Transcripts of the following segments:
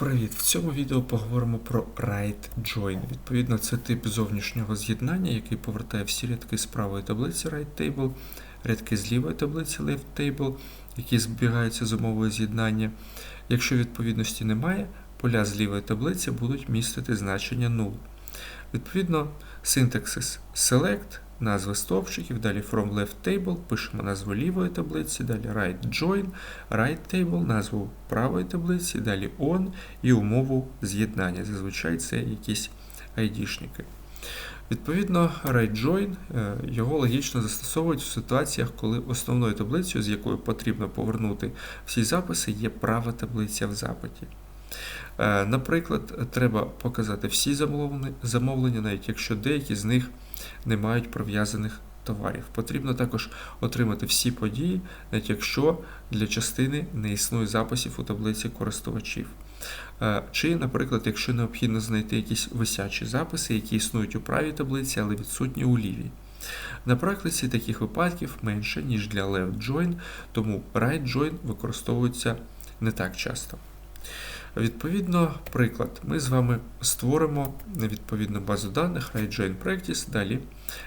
Привіт! В цьому відео поговоримо про Write Join. Відповідно, це тип зовнішнього з'єднання, який повертає всі рядки з правої таблиці Write Table, рядки з лівої таблиці Left Table, які збігаються з умовою з'єднання. Якщо відповідності немає, поля з лівої таблиці будуть містити значення 0. Відповідно, синтаксис select, назви стовпчиків, далі from left table, пишемо назву лівої таблиці, далі right join, right table, назву правої таблиці, далі on і умову з'єднання. Зазвичай це якісь айдішники. Відповідно, right join, е, його логічно застосовують в ситуаціях, коли основною таблицею, з якою потрібно повернути всі записи, є права таблиця в запиті. Е, Наприклад, треба показати всі замовлення- замовлення, навіть якщо деякі з них не мають прив'язаних товарів. Потрібно також отримати всі події, навіть якщо для частини не існує записів у таблиці користувачів. Е, Чи, наприклад, якщо необхідно знайти якісь висячі записи, які існують у правій таблиці, але відсутні у лівій. На практиці таких випадків менше, ніж для left join, тому right join використовується не так часто. Відповідно, приклад, ми з вами створимо відповідну базу даних RightJoin Practice, далі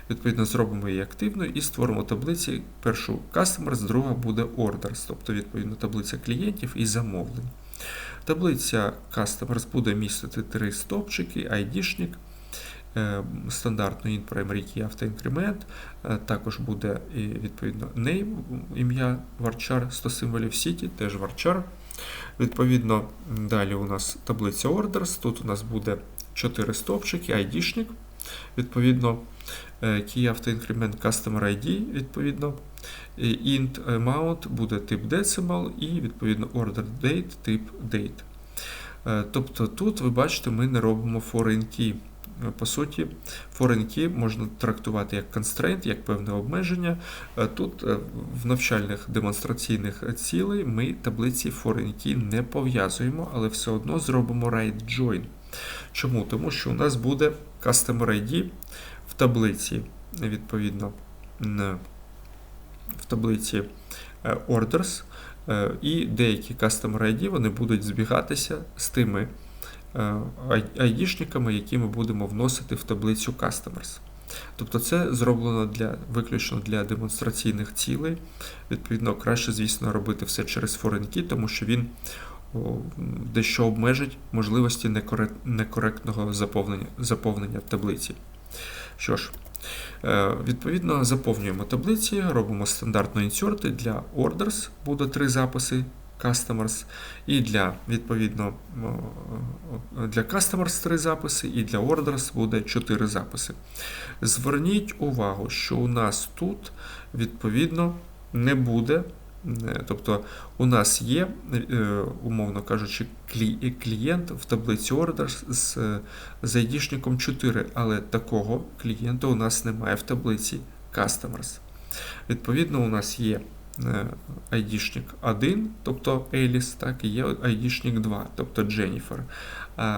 відповідно зробимо її активною і створимо таблиці. Першу Customers, друга буде Orders, тобто відповідно таблиця клієнтів і замовлень. Таблиця Customers буде містити три стовпчики, ID-шник, е, in primary key автоінкремент, е, також буде відповідно name, ім'я varchar 100 символів City, теж varchar. Відповідно, далі у нас таблиця orders. Тут у нас буде 4 стовпчики, ID-шник. Відповідно, е, Key автоінкремент Customer ID, відповідно. Int amount буде тип decimal і, відповідно, order date, тип date. Е, Тобто тут, ви бачите, ми не робимо foreign key. Е, По суті, foreign key можна трактувати як constraint, як певне обмеження. Е, Тут е, в навчальних демонстраційних цілей ми таблиці foreign key не пов'язуємо, але все одно зробимо right join. Чому? Тому що у нас буде Customer ID в таблиці, відповідно, в таблиці Orders, і деякі Customer ID вони будуть збігатися з тими е, ID-шниками, які ми будемо вносити в таблицю Customers. Тобто це зроблено для, виключно для демонстраційних цілей. Відповідно, краще, звісно, робити все через key, тому що він дещо обмежить можливості некоре- некоректного заповнення, заповнення таблиці. Що ж, е, відповідно, заповнюємо таблиці, робимо стандартно інсерти для orders, буде три записи customers, і для, відповідно, для customers три записи, і для orders буде 4 записи. Зверніть увагу, що у нас тут, відповідно, не буде. е, Тобто у нас є, е, умовно кажучи, клієнт в таблиці Orders з, е, 4, але такого клієнта у нас немає в таблиці Customers. Відповідно, у нас є е, ID-шник 1, тобто Alice, так, і є ID-шник 2, тобто Дженніфер.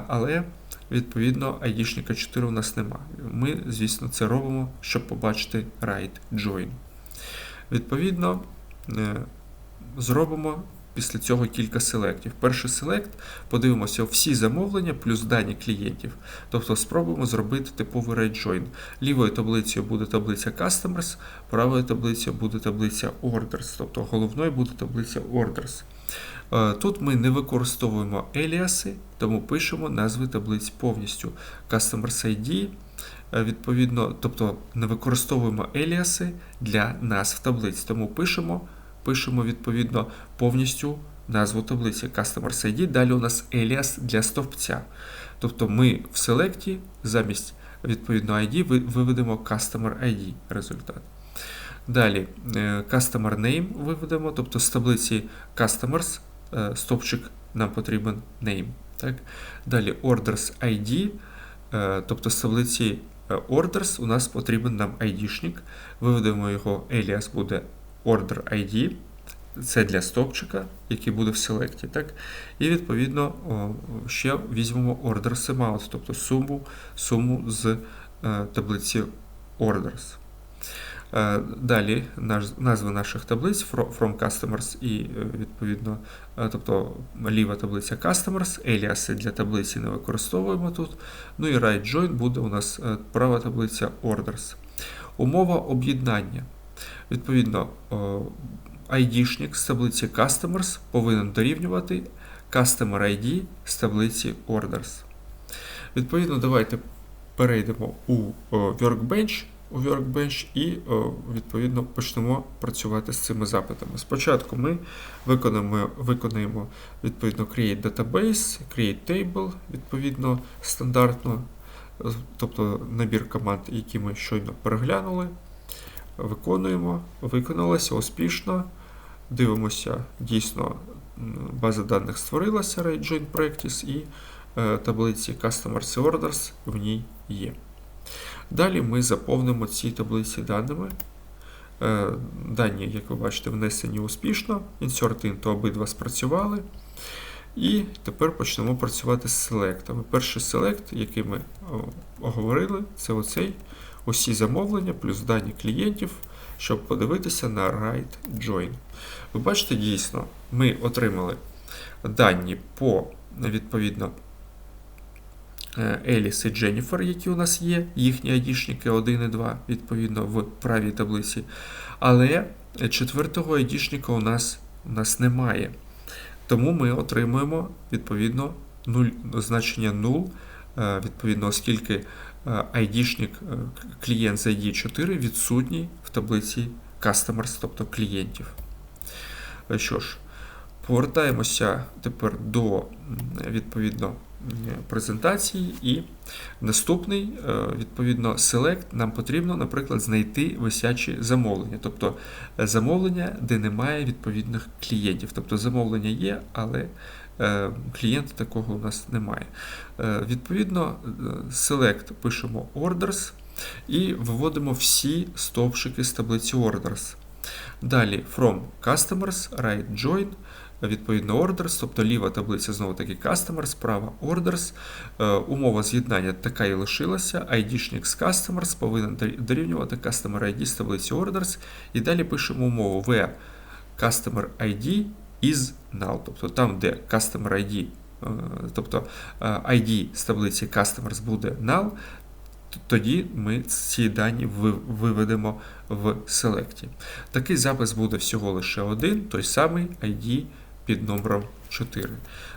Але відповідно ID-шника 4 у нас нема. Ми, звісно, це робимо, щоб побачити right join. Відповідно, е, зробимо після цього кілька селектів. Перший селект подивимося всі замовлення плюс дані клієнтів. Тобто спробуємо зробити типовий right join. Лівою таблицею буде таблиця Customers, правою таблицею буде таблиця Orders, тобто головною буде таблиця Orders. Е, Тут ми не використовуємо еліаси, тому пишемо назви таблиць повністю. Customers ID, е, відповідно, тобто не використовуємо еліаси для назв таблиць, тому пишемо, пишемо відповідно повністю назву таблиці Customers ID. Далі у нас еліас для стовпця. Тобто ми в селекті замість відповідно ID виведемо Customer ID результат. Далі е, Customer Name виведемо, тобто з таблиці Customers е, стовпчик нам потрібен name. Так? Далі Orders ID, е, тобто з таблиці Orders у нас потрібен нам ID-шник. Виведемо його, alias буде Order ID. Це для стовпчика, який буде в селекті. Так? І відповідно ще візьмемо Orders Amount, тобто суму, суму з е, таблиці Orders. Е, Далі назви наших таблиць from customers і е, відповідно, тобто ліва таблиця customers, еліаси для таблиці не використовуємо тут. Ну і right join буде у нас права таблиця orders. Умова об'єднання. Відповідно, ID-шник з таблиці customers повинен дорівнювати customer ID з таблиці orders. Відповідно, давайте перейдемо у Workbench, у Workbench і відповідно почнемо працювати з цими запитами. Спочатку ми виконаємо, виконаємо відповідно Create Database, Create Table, відповідно стандартно, е, тобто набір команд, які ми щойно переглянули. Виконуємо, виконалося успішно. Дивимося, дійсно база даних створилася RateJoin Practice і е, таблиці Customers Orders в ній є. Далі ми заповнимо ці таблиці даними. Е, Дані, як ви бачите, внесені успішно. Insert into обидва спрацювали. І тепер почнемо працювати з селектами. Перший селект, який ми оговорили, це оцей усі замовлення плюс дані клієнтів, щоб подивитися на Write Join. Ви бачите, дійсно, ми отримали дані по відповідно е, Еліс і Дженніфер, які у нас є, їхні айдішники 1 і 2, відповідно, в правій таблиці. Але четвертого айдішника у нас, у нас немає. Тому ми отримуємо відповідно 0, значення 0, е, відповідно, оскільки е, айдішник, е, клієнт з ID 4 відсутній в таблиці Customers, тобто клієнтів. Е, Що ж, повертаємося тепер до відповідно презентації, і наступний е, відповідно Select нам потрібно, наприклад, знайти висячі замовлення, тобто е, замовлення, де немає відповідних клієнтів. Тобто замовлення є, але е, клієнта такого у нас немає. Е, Відповідно, е, Select пишемо Orders і виводимо всі стовпчики з таблиці Orders. Далі From Customers, Right Join, відповідно Orders, тобто ліва таблиця знову таки Customers, права Orders. Е, Умова з'єднання така і лишилася. ID-шник з Customers повинен дорівнювати Customer ID з таблиці Orders. І далі пишемо умову where Customer ID is null, тобто там, де Customer ID, е, тобто е, ID з таблиці Customers буде null, тоді ми ці дані виведемо в селекті. Такий запис буде всього лише один, той самий ID під номером 4.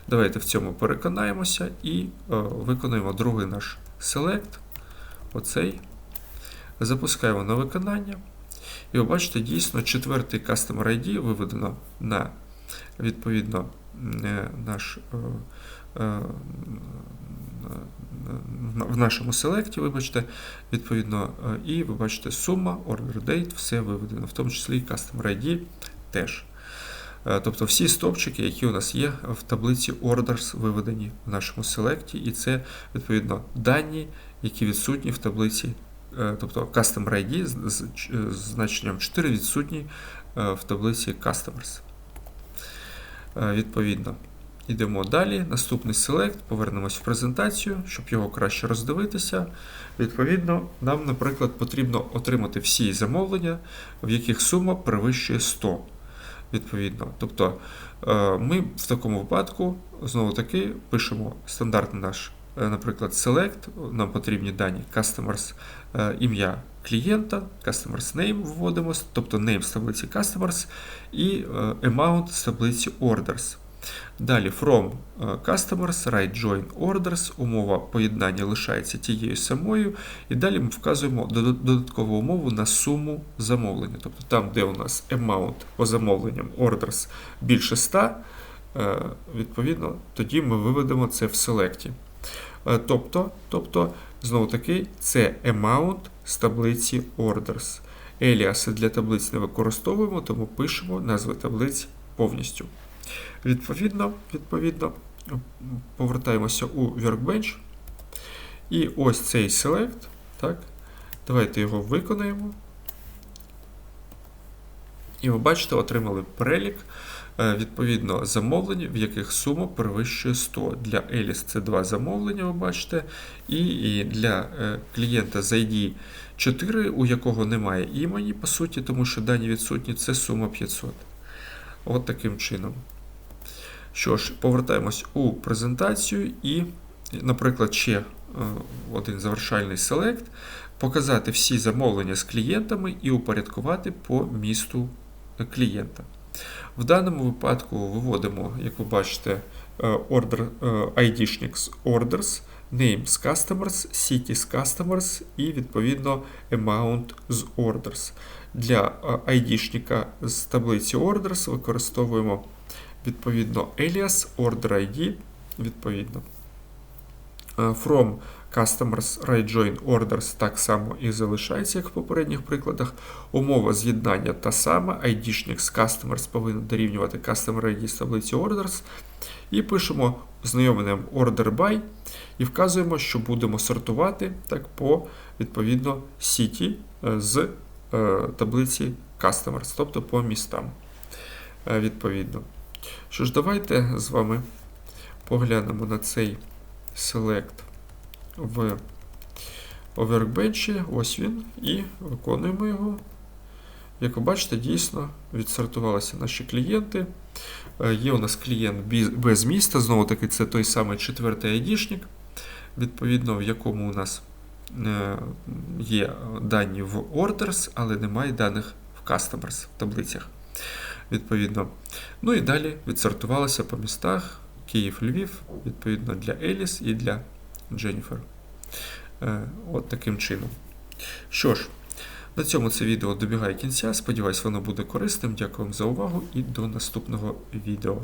Давайте в цьому переконаємося і е, виконуємо другий наш селект. Оцей. Запускаємо на виконання. І ви бачите, дійсно четвертий Customer ID виведено на відповідно е, наш. е, е, в нашому селекті, вибачте, відповідно, е, і ви бачите сума, order date, все виведено, в тому числі і Customer ID теж. Тобто всі стовпчики, які у нас є в таблиці Orders, виведені в нашому селекті, і це відповідно дані, які відсутні в таблиці, тобто Customer ID з, значенням 4 відсутні в таблиці Customers. Е, Відповідно, йдемо далі. Наступний селект, повернемось в презентацію, щоб його краще роздивитися. Відповідно, нам, наприклад, потрібно отримати всі замовлення, в яких сума перевищує 100 відповідно. Тобто е, ми в такому випадку знову таки пишемо стандартний наш, е, наприклад, select, нам потрібні дані customers, ім'я клієнта, customers name вводимо, тобто name з таблиці customers і е, amount з таблиці orders. Далі from е, customers, right join orders, умова поєднання лишається тією самою. І далі ми вказуємо додаткову умову на суму замовлення. Тобто там, де у нас amount по замовленням orders більше 100, е, відповідно, тоді ми виведемо це в селекті. Е, Тобто, тобто, знову таки, це amount з таблиці orders. Еліаси для таблиць не використовуємо, тому пишемо назви таблиць повністю. Відповідно, відповідно, повертаємося у Workbench. І ось цей Select. Так, давайте його виконаємо. І ви бачите, отримали перелік відповідно замовлень, в яких сума перевищує 100. Для Еліс це два замовлення, ви бачите. І, для е, клієнта ID 4, у якого немає імені, по суті, тому що дані відсутні, це сума 500. От таким чином. Що ж, повертаємось у презентацію і, наприклад, ще е, один завершальний селект. Показати всі замовлення з клієнтами і упорядкувати по місту клієнта. В даному випадку виводимо, як ви бачите, е, order, е, ID-шник з orders, name з customers, city з customers і відповідно amount з orders. Для е, ID-шника з таблиці orders використовуємо відповідно alias, order ID, відповідно. Е, From customers right join orders так само і залишається, як в попередніх прикладах. Умова з'єднання та сама, ID-шник з customers повинен дорівнювати customer ID з таблиці orders. І пишемо знайомим order by і вказуємо, що будемо сортувати так по відповідно сіті е, з е, таблиці customers, тобто по містам. Е, відповідно. Що ж, давайте з вами поглянемо на цей select в Workbench. Ось він, і виконуємо його. Як ви бачите, дійсно відсортувалися наші клієнти. Е, Є у нас клієнт без міста. Знову таки, це той самий четвертий айдішник, відповідно, в якому у нас е, є дані в orders, але немає даних в customers в таблицях. Відповідно. Ну і далі відсортувалося по містах Київ, Львів, відповідно для Еліс і для Дженніфер. Е, От таким чином. Що ж, на цьому це відео добігає кінця. Сподіваюсь, воно буде корисним. Дякую вам за увагу і до наступного відео.